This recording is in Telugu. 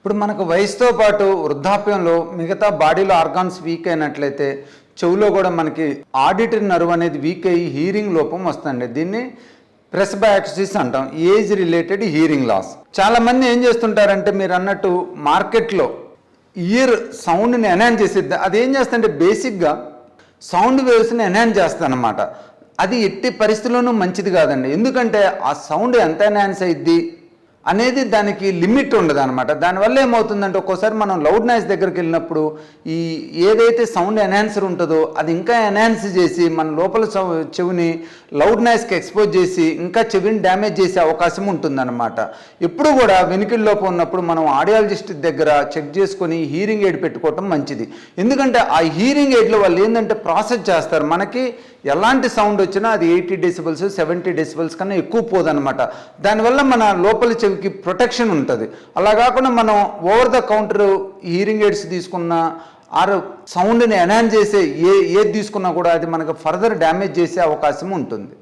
ఇప్పుడు మనకు వయసుతో పాటు వృద్ధాప్యంలో మిగతా బాడీలో ఆర్గాన్స్ వీక్ అయినట్లయితే చెవులో కూడా మనకి ఆడిటరీ నర్వ్ అనేది వీక్ అయ్యి హీరింగ్ లోపం వస్తుంది దీన్ని ప్రెస్బయాక్సిస్ అంటాం. Age related hearing loss. చాలా మంది ఏం చేస్తుంటారంటే మీరు అన్నట్టు మార్కెట్లో ఇయర్ సౌండ్ని ఎన్హాన్స్ చేసిద్ది అది ఏం చేస్తుందంటే బేసిక్గా సౌండ్ వేవ్స్ని ఎన్హాన్స్ చేస్తానమాట అది ఎట్టి పరిస్థితుల్లోనూ మంచిది కాదండి. ఎందుకంటే ఆ సౌండ్ ఎంత ఎన్హాన్స్ అయ్యిద్ది అనేది దానికి లిమిట్ ఉండదు అనమాట దానివల్ల ఏమవుతుందంటే ఒక్కోసారి మనం లౌడ్ నాయిస్ దగ్గరికి వెళ్ళినప్పుడు ఈ ఏదైతే సౌండ్ ఎన్హాన్సర్ ఉంటుందో అది ఇంకా ఎన్హాన్స్ చేసి మన లోపల చెవిని లౌడ్ నాయిస్కి ఎక్స్పోజ్ చేసి ఇంకా చెవిని డ్యామేజ్ చేసే అవకాశం ఉంటుందన్నమాట. ఎప్పుడు కూడా వెనుకల్లోపు ఉన్నప్పుడు మనం ఆడియాలజిస్ట్ దగ్గర చెక్ చేసుకొని హీరింగ్ ఎయిడ్ పెట్టుకోవటం మంచిది. ఎందుకంటే ఆ హీరింగ్ ఎయిడ్లో వాళ్ళు ఏంటంటే ప్రాసెస్ చేస్తారు. మనకి ఎలాంటి సౌండ్ వచ్చినా అది ఎయిటీ డెసిబల్స్ సెవెంటీ డెసిబల్స్ కన్నా ఎక్కువ పోదనమాట దానివల్ల మన లోపల చెవికి ప్రొటెక్షన్ ఉంటుంది. అలా కాకుండా మనం over the counter hearing aids తీసుకున్న ఆరు సౌండ్ని ఎన్హాన్స్ చేసే ఏ ఏది తీసుకున్నా కూడా అది మనకు ఫర్దర్ డ్యామేజ్ చేసే అవకాశం ఉంటుంది.